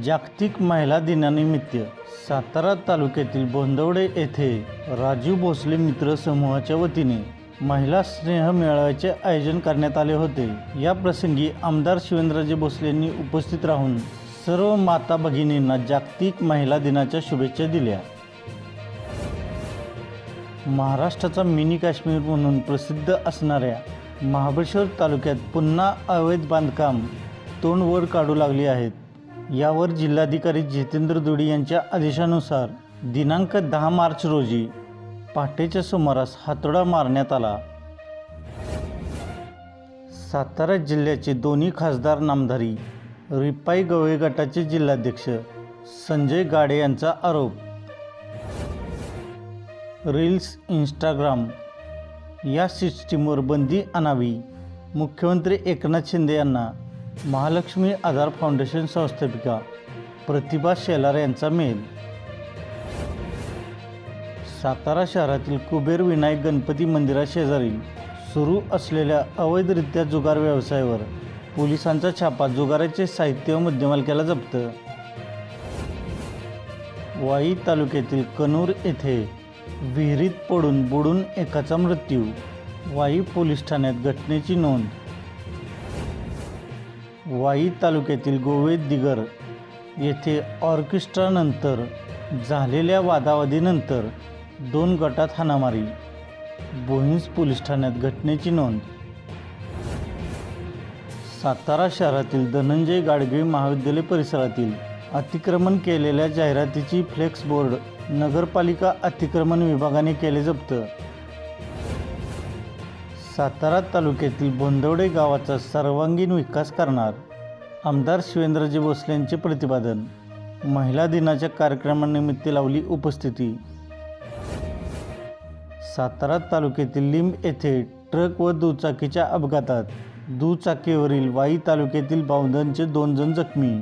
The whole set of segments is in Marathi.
जागतिक महिला दिनानिमित्त सातारा तालुक्यातील बोंदवडे येथे राजीव भोसले मित्र समूहाच्या वतीने महिला स्नेह मेळाव्याचे आयोजन करण्यात आले होते. या प्रसंगी आमदार शिवेंद्रजी भोसले यांनी उपस्थित राहून सर्व माता भगिनींना जागतिक महिला दिनाच्या शुभेच्छा दिल्या. महाराष्ट्राचा मिनी काश्मीर म्हणून प्रसिद्ध असणाऱ्या महाबळेश्वर तालुक्यात पुन्हा अवैध बांधकाम तोंडवर काढू लागली आहेत. यावर जिल्हाधिकारी जितेंद्र दुडी यांच्या आदेशानुसार दिनांक दहा मार्च रोजी पहाटेच्या सुमारास हातोडा मारण्यात आला. सातारा जिल्ह्याचे दोन्ही खासदार नामधारी रिपाई गवळे गटाचे जिल्हाध्यक्ष संजय गाडे यांचा आरोप. रील्स इंस्टाग्राम या सिस्टीमवर बंदी आणावी मुख्यमंत्री एकनाथ शिंदे यांना महालक्ष्मी आधार फाउंडेशन संस्थापिका प्रतिभा शेलार यांचा मेल. सातारा शहरातील कुबेर विनायक गणपती मंदिराशेजारी सुरू असलेल्या अवैधरित्या जुगार व्यवसायावर पोलिसांचा छापा जुगाराचे साहित्य व मुद्देमालक्याला जप्त. वाई तालुक्यातील कनूर येथे विहिरीत पडून बुडून एकाचा मृत्यू. वाई पोलीस ठाण्यात घटनेची नोंद वाई तालुक्यातील गोवे दिगर येथे ऑर्केस्ट्रानंतर झालेल्या वादावादीनंतर दोन गटात हाणामारी बोहिंस पोलीस ठाण्यात घटनेची नोंद. सातारा शहरातील धनंजय गाडगे महाविद्यालय परिसरातील अतिक्रमण केलेल्या जाहिरातीची फ्लेक्स बोर्ड नगरपालिका अतिक्रमण विभागाने केले जप्त. सातारा तालुक्यातील बोंदवडे गावाचा सर्वांगीण विकास करणार आमदार शिवेंद्रजी भोसलेंचे प्रतिपादन. महिला दिनाच्या कार्यक्रमानिमित्त लावली उपस्थिती. सातारा तालुक्यातील लिंब येथे ट्रक व दुचाकीच्या अपघातात दुचाकीवरील वाई तालुक्यातील बावधनचे दोन जण जखमी.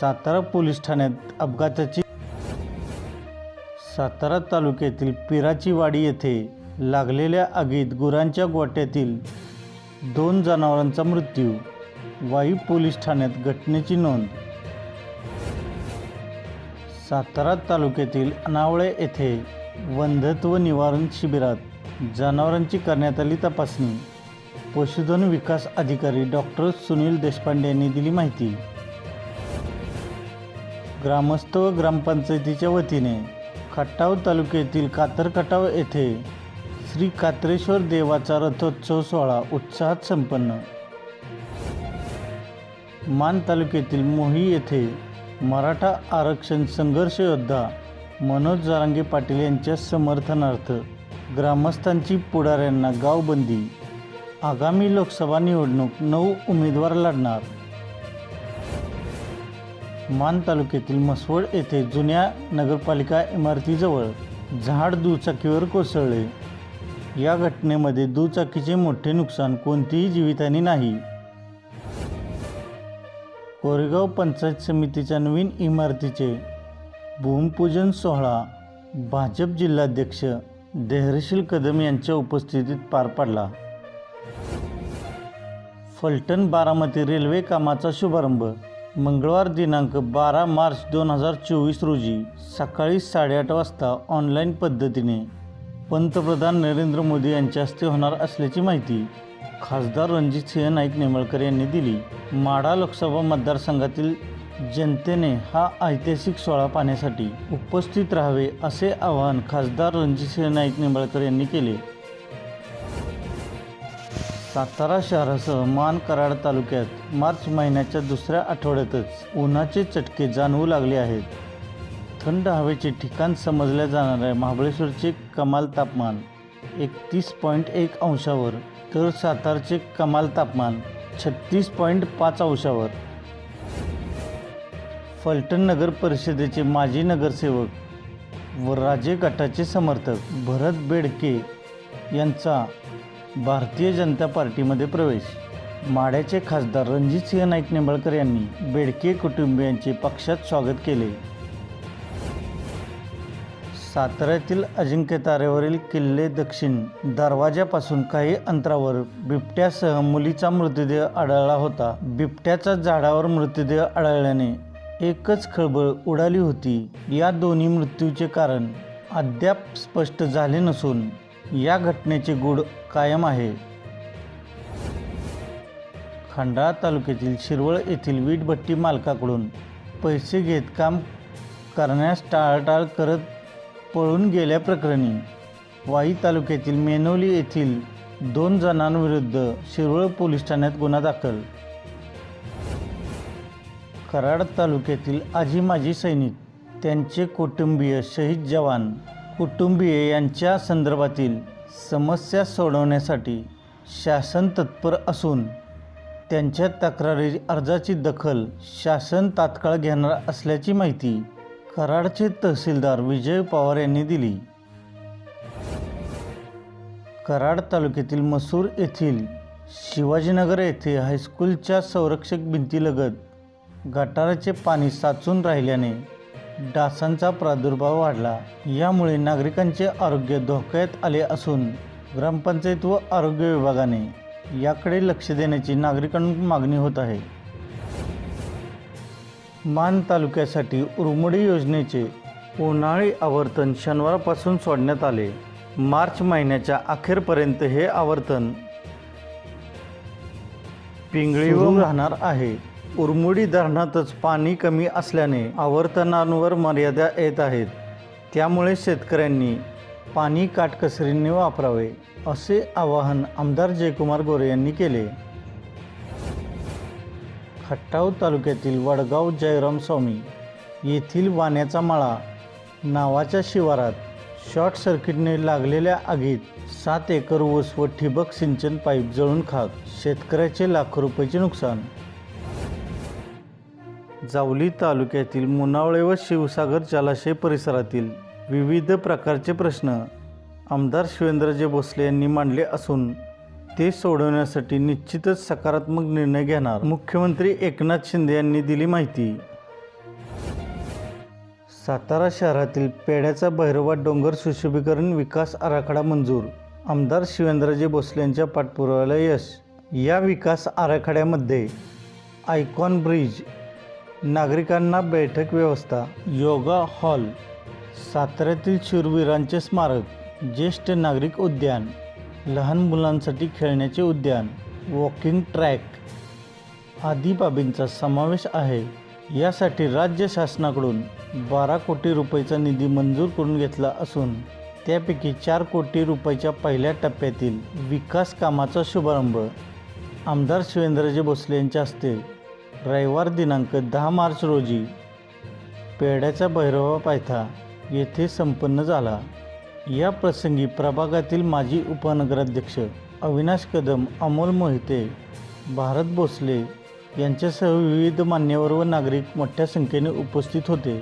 सातारा पोलीस ठाण्यात अपघाताची सातारा तालुक्यातील पिराची वाडी येथे लागलेल्या आगीत गुरांच्या गोट्यातील दोन जनावरांचा मृत्यू वाई पोलीस ठाण्यात घटनेची नोंद. सातारा तालुक्यातील अनावळे येथे वंधत्व निवारण शिबिरात जनावरांची करण्यात आली तपासणी. पशुधन विकास अधिकारी डॉक्टर सुनील देशपांडे यांनी दिली माहिती. ग्रामस्थ व ग्रामपंचायतीच्या वतीने खटाव तालुक्यातील कातरखटाव येथे श्री कात्रेश्वर देवाचा रथोत्सव सोहळा उत्साहात संपन्न. मान तालुक्यातील मोही येथे मराठा आरक्षण संघर्ष योद्धा मनोज जारांगे पाटील यांच्या समर्थनार्थ ग्रामस्थांची पुढाऱ्यांना गावबंदी. आगामी लोकसभा निवडणूक नऊ उमेदवार लढणार. मान तालुक्यातील मसवड येथे जुन्या नगरपालिका इमारतीजवळ झाड दुचाकीवर कोसळले. या घटनेमध्ये दुचाकीचे मोठे नुकसान कोणतीही जीवितहानी नाही. कोरेगाव पंचायत समितीच्या नवीन इमारतीचे भूमिपूजन सोहळा भाजप जिल्हाध्यक्ष देहरशील कदम यांच्या उपस्थितीत पार पडला. फलटण बारामती रेल्वे कामाचा शुभारंभ मंगळवार दिनांक बारा मार्च दोन हजार चोवीस रोजी सकाळी साडेआठ वाजता ऑनलाईन पद्धतीने पंतप्रधान नरेंद्र मोदी यांच्या हस्ते होणार असल्याची माहिती खासदार रणजितसिंह नाईक निंबाळकर यांनी दिली. माढा लोकसभा मतदारसंघातील जनतेने हा ऐतिहासिक सोहळा पाहण्यासाठी उपस्थित राहावे असे आवाहन खासदार रणजितसिंह नाईक निंबाळकर यांनी केले. सातारा शहरासह मान कराड तालुक्यात मार्च महिन्याच्या दुसऱ्या आठवड्यातच उन्हाचे चटके जाणवू लागले आहेत. थंड हवेचे ठिकाण समजल्या जाणाऱ्या महाबळेश्वरचे कमाल तापमान एकतीस पॉईंट एक अंशावर तर सातारचे कमाल तापमान छत्तीस पॉईंट पाच अंशावर. फलटण नगर परिषदेचे माजी नगरसेवक व राजे गटाचे समर्थक भरत बेडके यांचा भारतीय जनता पार्टीमध्ये प्रवेश. माढ्याचे खासदार रणजितसिंह नाईक निंबाळकर यांनी बेडके कुटुंबियांचे पक्षात स्वागत केले. साताऱ्यातील अजिंक्य किल्ले दक्षिण दरवाजापासून काही अंतरावर बिबट्यासह मुलीचा मृतदेह आढळला होता. बिबट्याचा झाडावर मृतदेह आढळल्याने एकच खळबळ उडाली होती. या दोन्ही मृत्यूचे कारण अद्याप स्पष्ट झाले नसून या घटनेचे गूढ कायम आहे. खंडाळा तालुक्यातील शिरवळ येथील वीटभट्टी मालकाकडून पैसे घेत काम करण्यास टाळाटाळ करत पळून गेल्याप्रकरणी वाई तालुक्यातील मेनोली येथील दोन जणांविरुद्ध शिरवळ पोलीस ठाण्यात गुन्हा दाखल. कराड तालुक्यातील आजी माजी सैनिक त्यांचे कुटुंबीय शहीद जवान कुटुंबीय यांच्या संदर्भातील समस्या सोडवण्यासाठी शासन तत्पर असून त्यांच्या तक्रारी अर्जाची दखल शासन तात्काळ घेणार असल्याची माहिती कराडचे तहसीलदार विजय पवार यांनी दिली. कराड तालुक्यातील मसूर येथील शिवाजीनगर येथे हायस्कूलच्या संरक्षक भिंतीलगत गटाराचे पाणी साचून राहिल्याने डासांचा प्रादुर्भाव वाढला. यामुळे नागरिकांचे आरोग्य धोक्यात आले असून ग्रामपंचायत व आरोग्य विभागाने याकडे लक्ष देण्याची नागरिकांकडून मागणी होत आहे. मान तालुक्यासाठी उरमोडी योजनेचे उन्हाळी आवर्तन शनिवारपासून सोडण्यात आले. मार्च महिन्याच्या अखेरपर्यंत हे आवर्तन पिंगळीवर राहणार आहे. उरमुडी धरणातच पाणी कमी असल्याने आवर्तनांवर मर्यादा येत आहेत. त्यामुळे शेतकऱ्यांनी पाणी काटकसरीने वापरावे असे आवाहन आमदार जयकुमार गोरे यांनी केले. खट्टाव तालुक्यातील वडगाव जयराम स्वामी येथील वाण्याचा माळा नावाच्या शिवारात शॉर्ट सर्किटने लागलेल्या आगीत सात एकर ऊस व ठिबक सिंचन पाईप जळून खाक. शेतकऱ्याचे लाखो रुपयाचे नुकसान. जावली तालुक्यातील मुनावळे व शिवसागर जलाशय परिसरातील विविध प्रकारचे प्रश्न आमदार शिवेंद्रजे भोसले यांनी मांडले असून ते सोडवण्यासाठी निश्चितच सकारात्मक निर्णय घेणार. मुख्यमंत्री एकनाथ शिंदे यांनी दिली माहिती. सातारा शहरातील पेड्याचा भैरवा डोंगर सुशोभीकरण विकास आराखडा मंजूर. आमदार शिवेंद्रजे भोसले यांच्या पाठपुराव्याला यश. या विकास आराखड्यामध्ये आयकॉन ब्रिज नागरिकांना बैठक व्यवस्था योगा हॉल साताऱ्यातील शूरवीरांचे स्मारक ज्येष्ठ नागरिक उद्यान लहान मुलांसाठी खेळण्याचे उद्यान वॉकिंग ट्रॅक आदी बाबींचा समावेश आहे. यासाठी राज्य शासनाकडून बारा कोटी रुपयाचा निधी मंजूर करून घेतला असून त्यापैकी चार कोटी रुपयाच्या पहिल्या टप्प्यातील विकास कामाचा शुभारंभ आमदार शिवेंद्रजी भोसले यांच्या हस्ते रविवार दिनांक दहा मार्च रोजी पेड्याचा भैरवा पायथा येथे संपन्न झाला. या प्रसंगी प्रभागातील माजी उपनगराध्यक्ष अविनाश कदम अमोल मोहिते भारत भोसले यांच्यासह विविध मान्यवर व नागरिक मोठ्या संख्येने उपस्थित होते.